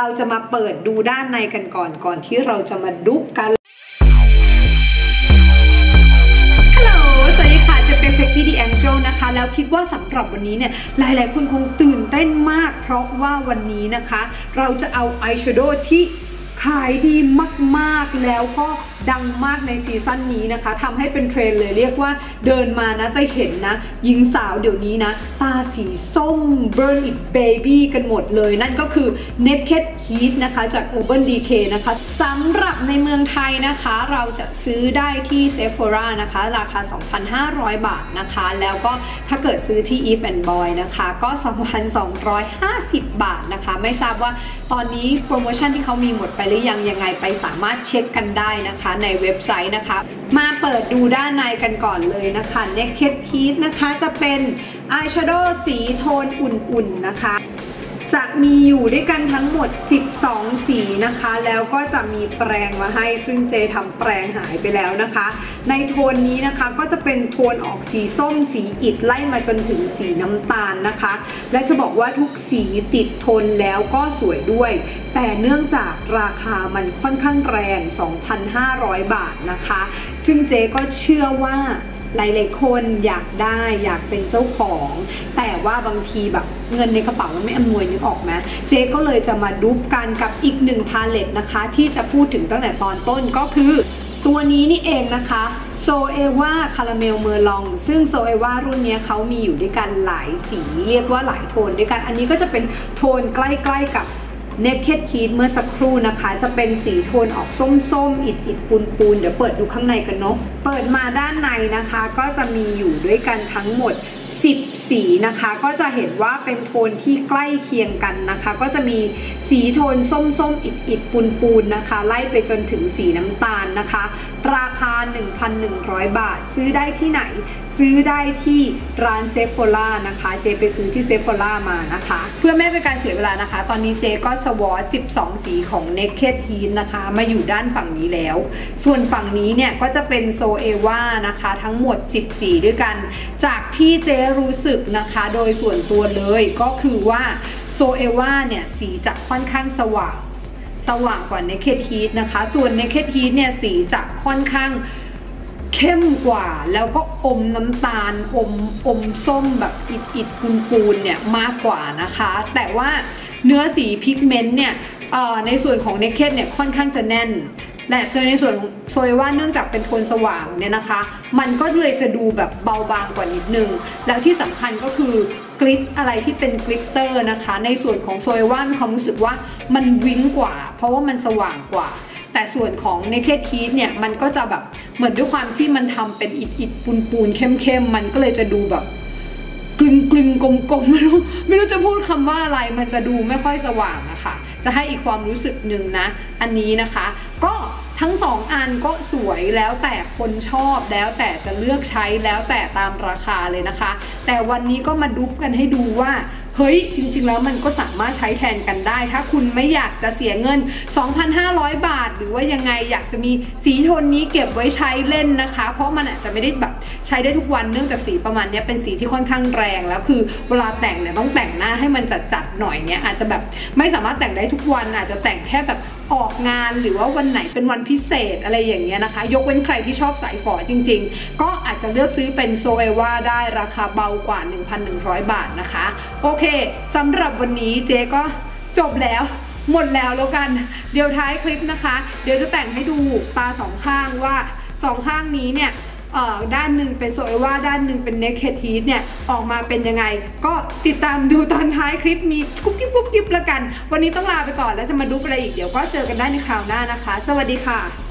เราจะมาเปิดดูด้านในกันก่อนก่อนที่เราจะมาดุบกันฮัลโหลสวัสดีค่ะจะเป็นเ e กกี้ดีแองเจลนะคะ แล้วคิดว่าสำหรับวันนี้เนี่ยหลายๆคนคงตื่นเต้นมาก เพราะว่าวันนี้นะคะ เราจะเอาอายแชโดว์ที่ขายดีมากๆแล้วก็ดังมากในซีซั่นนี้นะคะทำให้เป็นเทรนเลยเรียกว่าเดินมานะจะเห็นนะหญิงสาวเดี๋ยวนี้นะ ตาสีส้ม Burn It Baby กันหมดเลย นั่นก็คือ Naked Heat นะคะ จาก Urban Decay นะคะสำหรับในเมืองไทยนะคะ เราจะซื้อได้ที่ Sephora นะคะ ราคา 2,500 บาทนะคะ แล้วก็ถ้าเกิดซื้อที่ Eve and Boy นะคะ ก็ 2,250 บาทนะคะ ไม่ทราบว่าตอนนี้โปรโมชั่นที่เขามีหมดไปหรือยังยังไงไปสามารถเช็คกันได้นะคะในเว็บไซต์นะคะ มาเปิดดูด้านในกันก่อนเลยนะคะ Naked Heat นะคะจะเป็นอายแชโดว์สีโทนอุ่นๆนะคะ จะมีอยู่ด้วยกันทั้งหมด 12 สี นะคะ แล้วก็จะมีแปรงมาให้ซึ่งเจทำแปรงหายไปแล้วนะคะ ในโทนนี้นะคะก็จะเป็นโทนออกสีส้มสีอิฐไล่มาจนถึงสีน้ำตาลนะคะ และจะบอกว่าทุกสีติดทนแล้วก็สวยด้วย แต่เนื่องจากราคามันค่อนข้างแรง 2,500 บาทนะคะ ซึ่งเจก็เชื่อว่า หลายๆคนอยากได้อยากเป็นเจ้าของ แต่ว่าบางทีแบบเงินในกระเป๋ามันไม่อำนวยนึกออกไหมเจ๊ก็เลยจะมาดูกันกับอีกหนึ่งพาเลตนะคะ ที่จะพูดถึงตั้งแต่ตอนต้นก็คือ ตัวนี้นี่เองนะคะโซเอวาคาราเมลเมอร์ลอง ซึ่งโซเอวารุ่นนี้เขามีอยู่ด้วยกันหลายสี เรียกว่าหลายโทนด้วยกัน อันนี้ก็จะเป็นโทนใกล้ๆกับ Naked Heat เมื่อสักครู่นะคะ จะเป็นสีโทนออกส้มๆ อิดอิดปูนปูนเดี๋ยวเปิดดูข้างในกันเนาะเปิดมาด้านในนะคะ ก็จะมีอยู่ด้วยกันทั้งหมด 10 สีนะคะ ก็จะเห็นว่าเป็นโทนที่ใกล้เคียงกันนะคะ ก็จะมีสีโทนส้มๆ อิดอิดปูนปูนนะคะ ไล่ไปจนถึงสีน้ำตาลนะคะ ราคา 1,100 บาท ซื้อได้ที่ไหน ซื้อได้ที่ร้านเซฟโฟล่านะคะ เจไปซื้อที่เซฟโฟล่ามานะคะ เพื่อไม่เป็นการเสียเวลานะคะ ตอนนี้เจก็สวอต12 สีของ Naked Heat นะคะ มาอยู่ด้านฝั่งนี้แล้ว ส่วนฝั่งนี้เนี่ยก็จะเป็นโซเอวานะคะ ทั้งหมด 10 สีด้วยกัน จากที่เจรู้สึกนะคะ โดยส่วนตัวเลยก็คือว่าโซเอวาเนี่ยสีจะค่อนข้างสว่าง สว่างกว่า Naked Heat นะคะ ส่วน Naked Heat เนี่ยสีจะค่อนข้างเข้มกว่าแล้วก็อมน้ำตาล อมอมส้มแบบอิดอิดปูนปูนเนี่ยมากกว่านะคะ แต่ว่าเนื้อสีพิกเมนต์เนี่ยในส่วนของ Naked เนี่ยค่อนข้างจะแน่น แต่ในส่วนของโซยว่าเนื่องจากเป็นโทนสว่างเนี่ยนะคะ มันก็เลยจะดูแบบเบาบางกว่านิดนึง แล้วที่สำคัญก็คือกริตอะไรที่เป็นกริตเตอร์นะคะ ในส่วนของโซยว่ามีความรู้สึกว่ามันวิ้งกว่า เพราะว่ามันสว่างกว่าแต่ส่วนของ Naked Heat เนี่ยมันก็จะแบบเหมือนด้วยความที่มันทำเป็นอิดอิดปูนปูนเข้มเข้มมันก็เลยจะดูแบบกลึงกลึงกลมกลมไม่รู้ไม่รู้จะพูดคำว่าอะไรมันจะดูไม่ค่อยสว่างอะค่ะ จะให้อีกความรู้สึกหนึ่งนะ อันนี้นะคะ ก็ ทั้งสองอันก็สวยแล้วแต่คนชอบแล้วแต่จะเลือกใช้แล้วแต่ตามราคาเลยนะคะ แต่วันนี้ก็มาดุบกันให้ดูว่า เฮ้ย จริง ๆ แล้วมันก็สามารถใช้แทนกันได้ ถ้าคุณไม่อยากจะเสียเงิน 2,500 บาท หรือว่ายังไงอยากจะมีสีโทนนี้เก็บไว้ใช้เล่นนะคะ เพราะมันอาจจะไม่ได้แบบใช้ได้ทุกวันเนื่องจากสีประมาณนี้เป็นสีที่ค่อนข้างแรงแล้วคือเวลาแต่งเนี่ยต้องแต่งหน้าให้มันจัดๆหน่อยเนี่ยอาจจะแบบไม่สามารถแต่งได้ทุกวันอาจจะแต่งแค่แบบ ออกงานหรือว่าวันไหนเป็นวันพิเศษอะไรอย่างเงี้ยนะคะ ยกเว้นใครที่ชอบสายฝอจริง ๆ ก็อาจจะเลือกซื้อเป็นโซเอวาได้ราคาเบากว่า 1,100 บาทนะคะ โอเคสำหรับวันนี้เจ๊ก็จบแล้วหมดแล้วแล้วกัน เดี๋ยวท้ายคลิปนะคะ เดี๋ยวจะแต่งให้ดูตาสองข้างว่าสองข้างนี้เนี่ย ด้านหนึ่งเป็นโซเอว่าด้านหนึ่งเป็นเนคเคทีสเนี่ยออกมาเป็นยังไง ก็ติดตามดูตอนท้ายคลิปมีกุ๊บกิ๊บกุ๊บกิ๊บละกัน วันนี้ต้องลาไปก่อนแล้วจะมาดูอะไรอีกเดี๋ยวก็เจอกันได้ในคราวหน้านะคะ สวัสดีค่ะ